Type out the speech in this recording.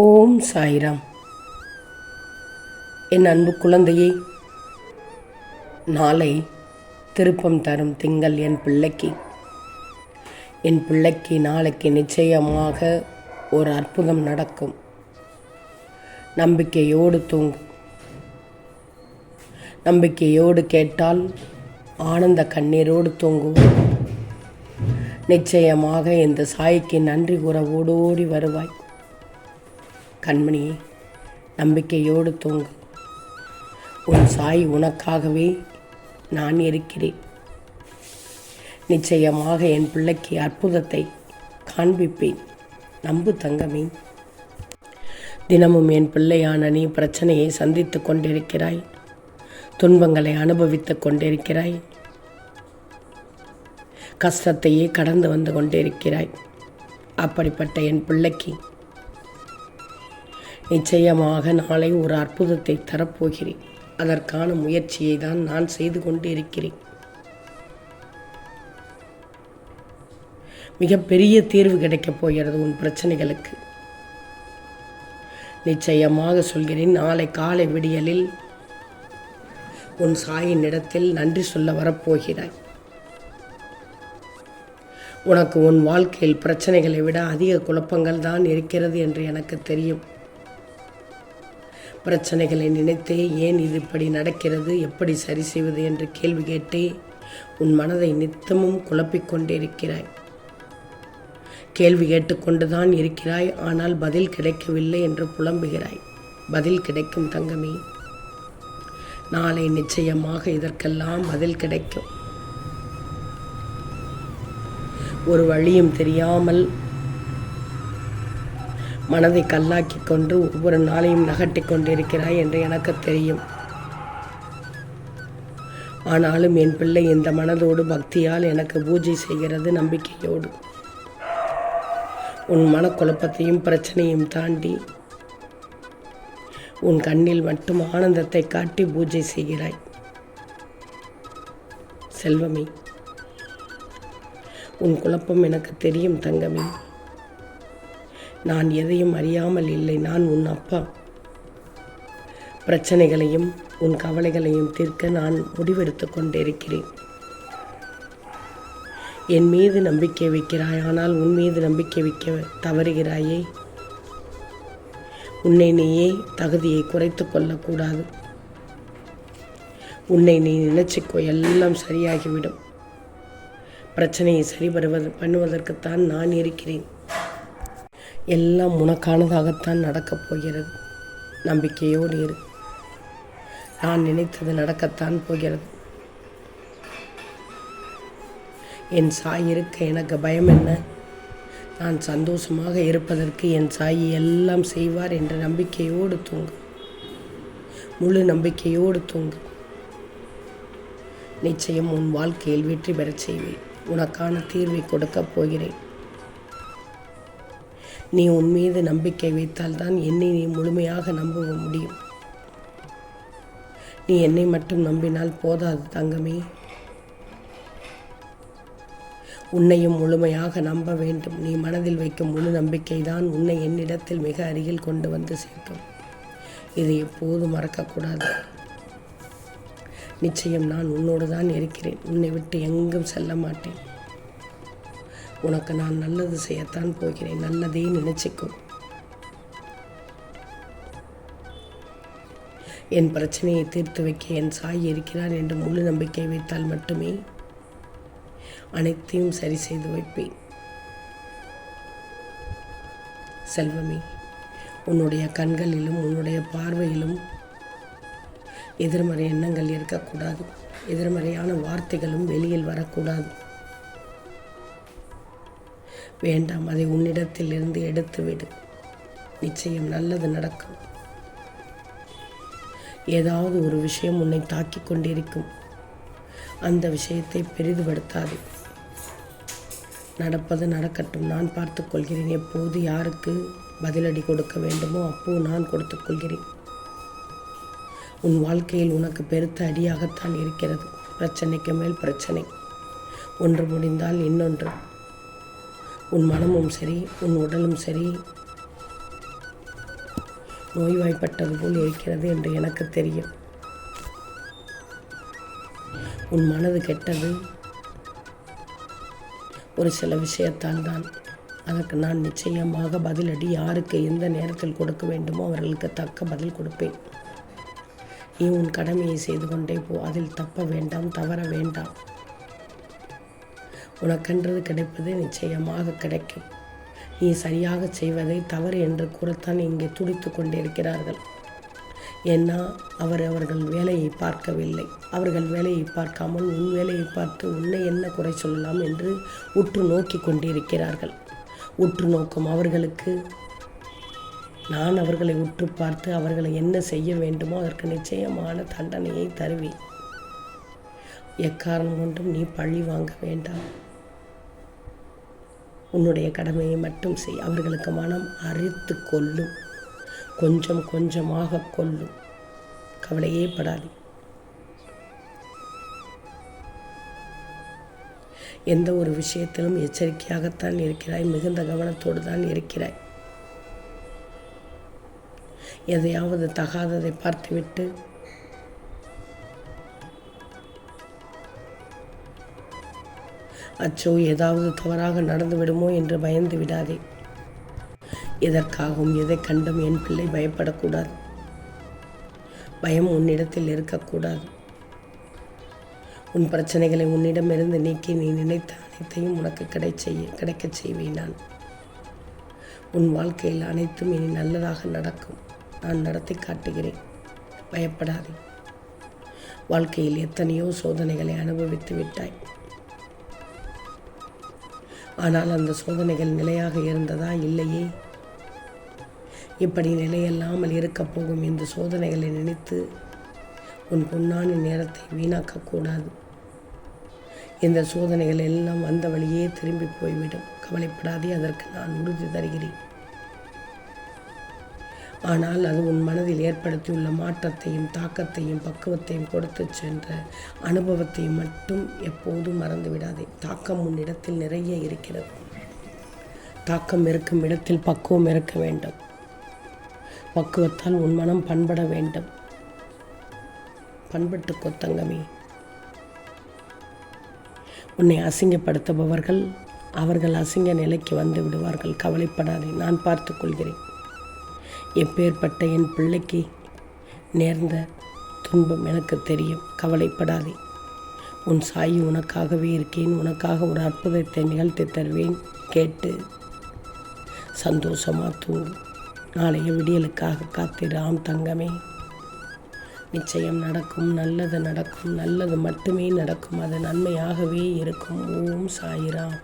ஓம் சாய்ராம். என் அன்பு குழந்தையே நாளை திருப்பம் தரும் திங்கள் என் பிள்ளைக்கு. என் பிள்ளைக்கு நாளைக்கு நிச்சயமாக ஒரு அற்புதம் நடக்கும். நம்பிக்கையோடு தூங்கு. நம்பிக்கையோடு கேட்டால் ஆனந்த கண்ணீரோடு தூங்குவோம் நிச்சயமாக இந்த சாய்க்கு நன்றி கூற ஓடோடி வருவாய். கண்மணியே நம்பிக்கையோடு தூங்கு. உன் சாய் உனக்காகவே நான் இருக்கிறேன். நிச்சயமாக என் பிள்ளைக்கு அற்புதத்தை காண்பிப்பேன். நம்பு தங்கமே. தினமும் என் பிள்ளையான நீ பிரச்சனையை சந்தித்து கொண்டிருக்கிறாய். துன்பங்களை அனுபவித்துக் கொண்டிருக்கிறாய். கஷ்டத்தையே கடந்து வந்து கொண்டிருக்கிறாய். அப்படிப்பட்ட என் பிள்ளைக்கு நிச்சயமாக நாளை ஒரு அற்புதத்தை தரப்போகிறேன். அதற்கான முயற்சியை தான் நான் செய்து கொண்டு இருக்கிறேன் மிகப்பெரிய தீர்வு கிடைக்கப் போகிறது உன் பிரச்சனைகளுக்கு. நிச்சயமாக சொல்கிறேன் நாளை காலை விடியலில் உன் சாயின் இடத்தில் நன்றி சொல்ல வரப்போகிறாய். உனக்கு உன் வாழ்க்கையில் பிரச்சனைகளை விட அதிக குழப்பங்கள் தான் இருக்கிறது என்று எனக்கு தெரியும். பிரச்சனைகளை நினைத்தே ஏன் இது இப்படி நடக்கிறது? எப்படி சரி செய்வது என்று கேள்வி கேட்டே உன் மனதை நித்தமும் குழப்பிக்கொண்டே இருக்கிறாய். கேள்வி கேட்டுக்கொண்டுதான் இருக்கிறாய் ஆனால் பதில் கிடைக்கவில்லை என்று புலம்புகிறாய். பதில் கிடைக்கும் தங்கமே. நாளை நிச்சயமாக இதற்கெல்லாம் பதில் கிடைக்கும். ஒரு வழியும் தெரியாமல் மனதை கல்லாக்கி கொண்டு ஒவ்வொரு நாளையும் நகட்டி கொண்டிருக்கிறாய் என்று எனக்கு தெரியும். ஆனாலும் என் பிள்ளை இந்த மனதோடு பக்தியால் எனக்கு பூஜை செய்கிறது நம்பிக்கையோடு. உன் மனக்குழப்பத்தையும் பிரச்சனையும் தாண்டி உன் கண்ணில் மட்டும் ஆனந்தத்தை காட்டி பூஜை செய்கிறாய். செல்வமே உன் குழப்பம் எனக்கு தெரியும் தங்கமே. நான் எதையும் அறியாமல் இல்லை நான் உன் அப்பா. பிரச்சனைகளையும் உன் கவலைகளையும் தீர்க்க நான் முடிவெடுத்து கொண்டிருக்கிறேன். என் மீது நம்பிக்கை வைக்கிறாய் ஆனால் உன் மீது நம்பிக்கை வைக்க தவறுகிறாயே. உன்னை நீயே தகுதியை குறைத்து கொள்ளக்கூடாது. உன்னை நீ நினைச்சிக்கோ எல்லாம் சரியாகிவிடும். பிரச்சனையை சரி பண்ணுவதற்குத்தான் நான் இருக்கிறேன். எல்லாம் உனக்கானதாகத்தான் நடக்கப் போகிறது. நம்பிக்கையோடு இரு. நான் நினைத்தது நடக்கத்தான் போகிறது. என் சாய் இருக்க எனக்கு பயம் என்ன? நான் சந்தோஷமாக இருப்பதற்கு என் சாய் எல்லாம் செய்வார் என்ற நம்பிக்கையோடு தூங்கு. முழு நம்பிக்கையோடு தூங்கு. நிச்சயம் உன் வாழ்க்கையில் வெற்றி பெறச் செய்வேன். உனக்கான தீர்வை கொடுக்கப் போகிறேன். நீ உன் மீது நம்பிக்கை வைத்தால்தான் என்னை நீ முழுமையாக நம்ப முடியும். நீ என்னை மட்டும் நம்பினால் போதாது தங்கமே. உன்னையும் முழுமையாக நம்ப வேண்டும். நீ மனதில் வைக்கும் முழு நம்பிக்கை தான் உன்னை என்னிடத்தில் மிக அருகில் கொண்டு வந்து சேர்க்கும். இதை எப்போதும் மறக்கக்கூடாது. நிச்சயம் நான் உன்னோடு தான் இருக்கிறேன். உன்னை விட்டு எங்கும் செல்ல மாட்டேன். உனக்கு நான் நல்லது செய்யத்தான் போகிறேன். நல்லதே நினைச்சுக்கும் என் பிரச்சனையை தீர்த்து வைக்க என் சாய் இருக்கிறார் என்று முழு நம்பிக்கை வைத்தால் மட்டுமே அனைத்தையும் சரி செய்து வைப்பேன். செல்வமே உன்னுடைய கண்களிலும் உன்னுடைய பார்வையிலும் எதிர்மறை எண்ணங்கள் இருக்கக்கூடாது. எதிர்மறையான வார்த்தைகளும் வெளியில் வரக்கூடாது. வேண்டாம் அதை உன்னிடத்திலிருந்து எடுத்துவிடு. நிச்சயம் நல்லது நடக்கும். ஏதாவது ஒரு விஷயம் உன்னை தாக்கி கொண்டிருக்கும். அந்த விஷயத்தை பெரிதுபடுத்தாது. நடப்பது நடக்கட்டும் நான் பார்த்துக்கொள்கிறேன் எப்போது யாருக்கு பதிலடி கொடுக்க வேண்டுமோ அப்போ நான் கொடுத்துக் கொள்கிறேன். உன் வாழ்க்கையில் உனக்கு பெருத்த அடியாகத்தான் இருக்கிறது. பிரச்சனைக்கு மேல் பிரச்சனை. ஒன்று முடிந்தால் இன்னொன்று. உன் மனமும் சரி உன் உடலும் சரி. நோய்வாய்ப்பட்டது போல் இருக்கிறது என்று எனக்கு தெரியும். உன் மனது கெட்டது ஒரு சில விஷயத்தால் தான் அதற்கு நான் நிச்சயமாக பதிலடி யாருக்கு எந்த நேரத்தில் கொடுக்க வேண்டுமோ அவர்களுக்கு தக்க பதில் கொடுப்பேன். நீ உன் கடமையை செய்து கொண்டே போ. அதில் தப்ப வேண்டாம் தவற வேண்டாம். உனக்கென்றது கிடைப்பது நிச்சயமாக கிடைக்கும். நீ சரியாக செய்வதை தவறு என்று கூறத்தான் இங்கே துடித்து கொண்டிருக்கிறார்கள். ஏன்னா அவர் அவர்கள் வேலையை பார்க்கவில்லை. அவர்கள் வேலையை பார்க்காமல் உன் வேலையை பார்த்து உன்னை என்ன குறை சொல்லலாம் என்று உற்று நோக்கி கொண்டிருக்கிறார்கள். உற்று நோக்கும் அவர்களுக்கு நான் அவர்களை உற்று பார்த்து அவர்களை என்ன செய்ய வேண்டுமோ அதற்கு நிச்சயமான தண்டனையை தருவேன். எக்காரணம் கொண்டும் நீ பழி வாங்க வேண்டாம். உன்னுடைய கடமையை மட்டும் செய். அவர்களுக்கு மனம் அரித்து கொள்ளும். கொஞ்சம் கொஞ்சமாக கொள்ளும். கவலையே படாது. எந்த ஒரு விஷயத்திலும் எச்சரிக்கையாகத்தான் இருக்கிறாய். மிகுந்த கவனத்தோடு தான் இருக்கிறாய். எதையாவது தகாததை பார்த்துவிட்டு அச்சோ ஏதாவது தவறாக நடந்து விடுமோ என்று பயந்து விடாதே. எதற்காகவும் எதை கண்டும் என் பிள்ளை பயப்படக்கூடாது. பயம் உன்னிடத்தில் இருக்கக்கூடாது. உன் பிரச்சனைகளை உன்னிடமிருந்து நீக்கி நீ நினைத்த அனைத்தையும் உனக்கு கிடை செய்ய கிடைக்கச் செய்வேன் நான். உன் வாழ்க்கையில் அனைத்தும் இனி நல்லதாக நடக்கும். நான் நடத்தி காட்டுகிறேன். பயப்படாதே. வாழ்க்கையில் எத்தனையோ சோதனைகளை அனுபவித்து விட்டாய். ஆனால் அந்த சோதனைகள் நிலையாக இருந்ததா இல்லையே? இப்படி நிலையில்லாமல் இருக்கப் போகும் இந்த சோதனைகளை நினைத்து உன் பொன்னான நேரத்தை வீணாக்கக்கூடாது இந்த சோதனைகள் எல்லாம் வந்த வழியே திரும்பி போய்விடும். கவலைப்படாதே அதற்கு நான் உறுதி தருகிறேன். ஆனால் அது உன் மனதில் ஏற்படுத்தியுள்ள மாற்றத்தையும் தாக்கத்தையும் பக்குவத்தையும் கொடுத்து சென்ற அனுபவத்தையும் மட்டும் எப்போதும் மறந்து விடாதே தாக்கம் உன் இடத்தில் நிறைய இருக்கிறது. தாக்கம் இருக்கும் இடத்தில் பக்குவம் இருக்க வேண்டும். பக்குவத்தால் உன் மனம் பண்பட வேண்டும். பண்பட்டு கொத்தங்கமே உன்னை அசிங்கப்படுத்துபவர்கள் அவர்கள் அசிங்க நிலைக்கு வந்து விடுவார்கள். கவலைப்படாதே. நான் பார்த்து கொள்கிறேன். எப்பேற்பட்ட என் பிள்ளைக்கு நேர்ந்த துன்பம் எனக்கு தெரியும். கவலைப்படாதே. உன் சாயி உனக்காகவே இருக்கேன். உனக்காக ஒரு அற்புதத்தை நிகழ்த்தி தருவேன். கேட்டு சந்தோஷமாக தூங்கு. நாளைய விடியலுக்காக காத்திராம் தங்கமே. நிச்சயம் நடக்கும். நல்லது நடக்கும். நல்லது மட்டுமே நடக்கும். அது நன்மையாகவே இருக்கும். ஓம் சாயிராம்.